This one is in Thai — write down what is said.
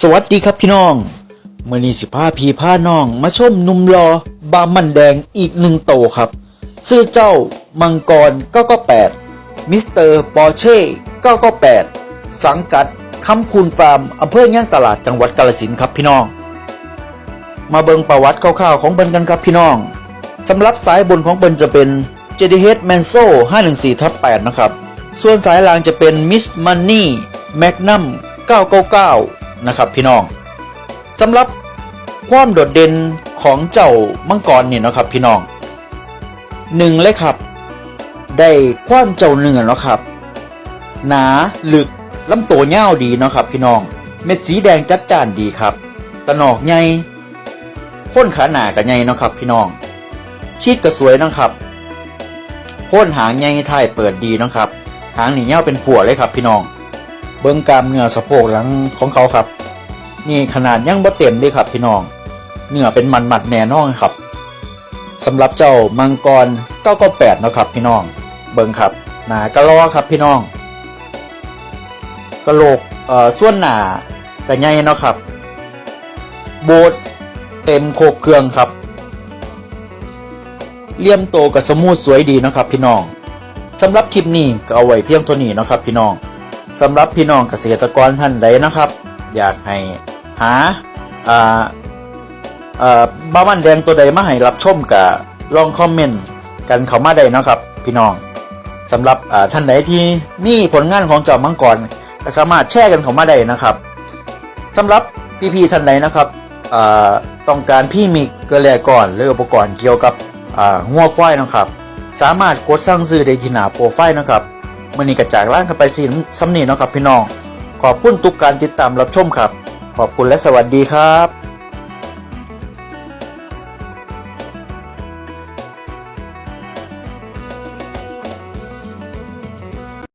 สวัสดีครับพี่น้องเมื่อนี้สิพาพี่พาน้อง มาชมนุ่มรอบามันแดงอีกหนึ่งโตครับ ชื่อเจ้ามังกร998มิสเตอร์ปอร์เช่998 สังกัดคำคูณฟาร์มอำเภอย่างตลาดจังหวัดกาฬสินธุ์ครับพี่น้อง มาเบิงประวัติคร่าวๆของเบินกันครับพี่น้องสำหรับสายบนของเบินจะเป็น JDH Manso 514ทับ8นะครับ ส่วนสายล่างจะเป็น Miss Money Magnum 999 นะครับพี่น้องสำหรับความโดดเด่นของเจ้ามังกรเนี่ยนะครับพี่น้องหนึ่งเลยครับ ได้ความเจ้าเนื้อเนาะครับ หนาลึกลำตัวเง่าดีเนาะครับ พี่น้อง เม็ดสีแดงจัดจ้านดีครับตะหนอกใหญ่โค่นขาหนากับใหญ่เนาะครับ พี่น้อง ชีดก็สวยนะครับโค่นหางใหญ่ท้ายเปิดดีเนาะครับ หางหนีเง่าเป็นผัวเลยครับ พี่น้อง เบิ้งกล้ามเนื้อสะโพกหลังของเขาครับ นี่ขนาดยังบ่เต็มเลยครับ พี่น้อง เนื้อเป็นมันมัดแน่นอนครับสำหรับเจ้ามังกร998เนะครับ พี่น้อง เบิ้งครับหนากระลอครับพี่น้องกระโหลกเอ่อส่วนหนากระใหญ่เนาะครับ โบดเต็มโคบเครื่องครับเลี่ยมโตกับสมูทสวยดีนะครับพี่น้องสำหรับคลิปนี้ก็เอาไว้เพียงเท่านี้นะครับพี่น้อง สำหรับพี่น้องเกษตรกรท่านใดนะครับ อยากให้หาอ่าอ่าบ้ามันแดงตัวใดมาให้รับชมกับลองคอมเมนต์กันเข้ามาได้นะครับ พี่น้องสำหรับท่านใดที่มีผลงานของเจ้ามังกรก็สามารถแชร์กันเข้ามาได้นะครับสำหรับพี่ๆท่านใดนะครับต้องการพี่มีเกลือก่อนหรืออุปกรณ์เกี่ยวกับงัวควายนะครับ สามารถกดสั่งซื้อได้ที่หน้าโปรไฟล์นะครับ มื่อนี้กระจากล่างกันไปสิซ้ำนี่เนาะครับพี่น้อง ขอบคุณทุกการติดตามรับชมครับ ขอบคุณและสวัสดีครับ